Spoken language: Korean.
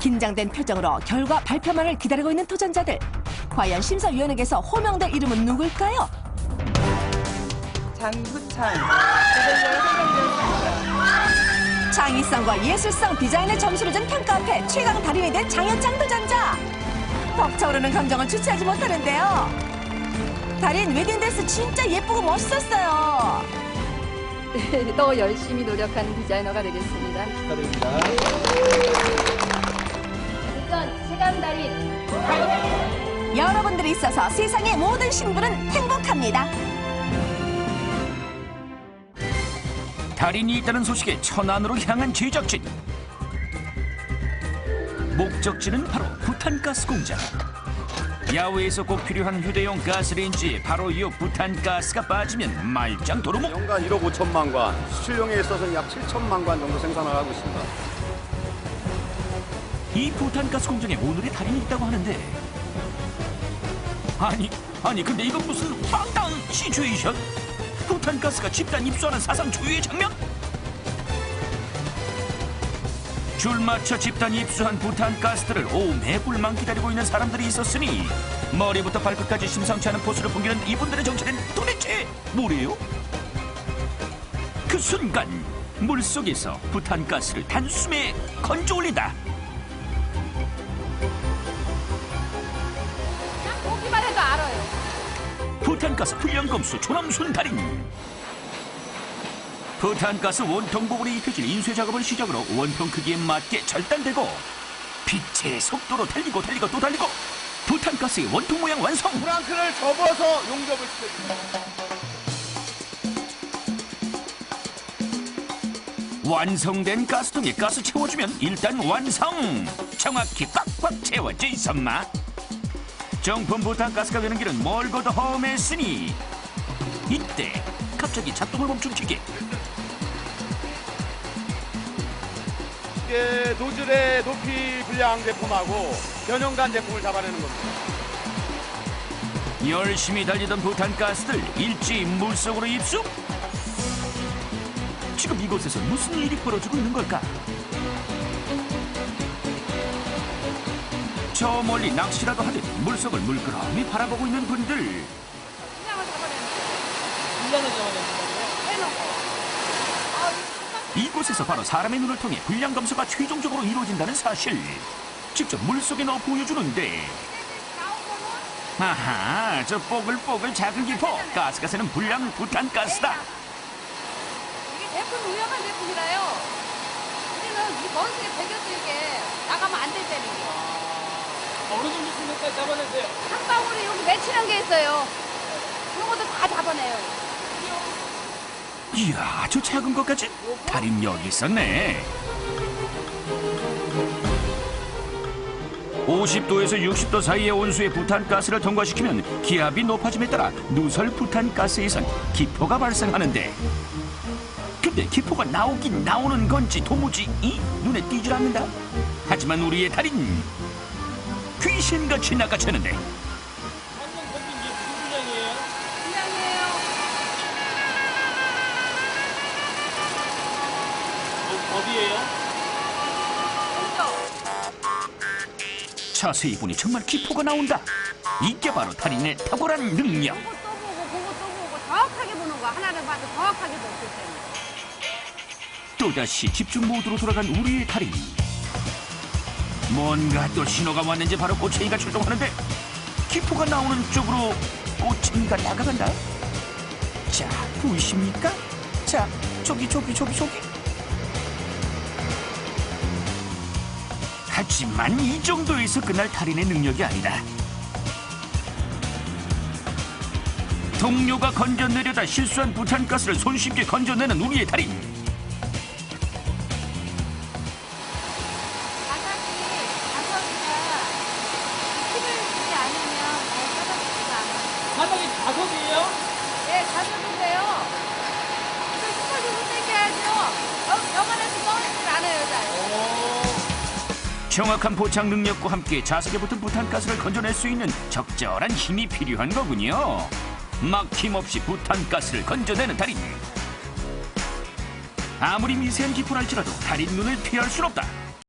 긴장된 표정으로 결과 발표만을 기다리고 있는 도전자들. 과연 심사위원에게서 호명될 이름은 누굴까요? 선정되었습니다. 창의성과 예술성 디자인의 점수를 준 평가 앞에 최강 달인이 된 장현창 도전자. 벅차오르는 감정을 주체하지 못하는데요. 달인 웨딩드레스 진짜 예쁘고 멋있었어요. 더 열심히 노력하는 디자이너가 되겠습니다. 축하드립니다. 우선 체감 달인 여러분들이 있어서 세상의 모든 신부는 행복합니다. 달인이 있다는 소식에 천안으로 향한 제작진. 목적지는 바로 부탄가스 공장. 야외에서 꼭 필요한 휴대용 가스레인지에 바로 이 부탄가스가 빠지면 말짱 도루묵. 연간 1억 5천만 관, 수출용에 있어서는 약 7천만 관 정도 생산을 하고 있습니다. 이 부탄가스 공장에 오늘의 달인이 있다고 하는데. 아니 아니 근데 이건 무슨 황당 시츄에이션? 부탄가스가 집단 입수하는 사상 초유의 장면? 줄 맞춰 집단 입수한 부탄가스들을 오매불망 기다리고 있는 사람들이 있었으니 머리부터 발끝까지 심상치 않은 포스를 풍기는 이분들의 정체는 도대체 뭐래요? 그 순간 물속에서 부탄가스를 단숨에 건져 올린다 부탄가스 불량검수 조남순 달인. 부탄가스 원통 부분에 입혀질 인쇄 작업을 시작으로 원통 크기에 맞게 절단되고 빛의 속도로 달리고 달리고 또 달리고 부탄가스의 원통 모양 완성. 프랑크를 접어서 용접을 시켜줍니다. 완성된 가스통에 가스 채워주면 일단 완성. 정확히 꽉꽉 채워져 있었마 정품 부탄 가스가 되는 길은 멀고도 험했으니 이때 갑자기 작동을 멈춘 기계 이게 노즐의 높이 분량 제품하고 변형간 제품을 잡아내는 겁니다. 열심히 달리던 부탄가스들 일제히 물속으로 입수? 지금 이곳에서 무슨 일이 벌어지고 있는 걸까? 저 멀리 낚시라도 하듯 물속을 물끄러미 바라보고 있는 분들. 이곳에서 바로 사람의 눈을 통해 불량 검수가 최종적으로 이루어진다는 사실. 직접 물속에 넣어 보여주는데. 아하 저 뽀글뽀글 작은 기포. 가스가 새는 불량 부탄가스다. 이게 제품 위험한 제품이라요. 우리는 이 머릿속에 배겨서 이게 나가면 안 된다는 거. 어느 정도 수면까지 잡아내세요? 한 방울이 여기 맺히는 게 있어요. 그런 것도 다 잡아내요. 이야 저 작은 것까지 달인 여기 있었네 50도에서 60도 사이의 온수의 부탄가스를 통과시키면 기압이 높아짐에 따라 누설 부탄가스에선 기포가 발생하는데 근데 기포가 나오긴 나오는 건지 도무지 이 눈에 띄질 않는다 하지만 우리의 달인 귀신같이 낚아채는데? 자세히 보니 정말 기포가 나온다 이게 바로 달인의 탁월한 능력 그거 또 보고 그거 또 보고 정확하게 보는 거 하나를 봐도 정확하게 볼수 있어요. 또다시 집중 모드로 돌아간 우리의 달인 뭔가 또 신호가 왔는지 바로 꼬챙이가 출동하는데 기포가 나오는 쪽으로 꼬챙이가 다가간다? 자 보이십니까? 자 저기 저기 저기 저기. 하지만 이 정도에서 끝날 달인의 능력이 아니다. 동료가 건져내려다 실수한 부탄가스를 손쉽게 건져내는 우리의 달인 정확한 포착 능력과 함께 자석에 붙은 부탄가스를 건져낼 수 있는 적절한 힘이 필요한 거군요. 막힘없이 부탄가스를 건져내는 달인. 아무리 미세한 기포랄지라도 달인 눈을 피할 순 없다.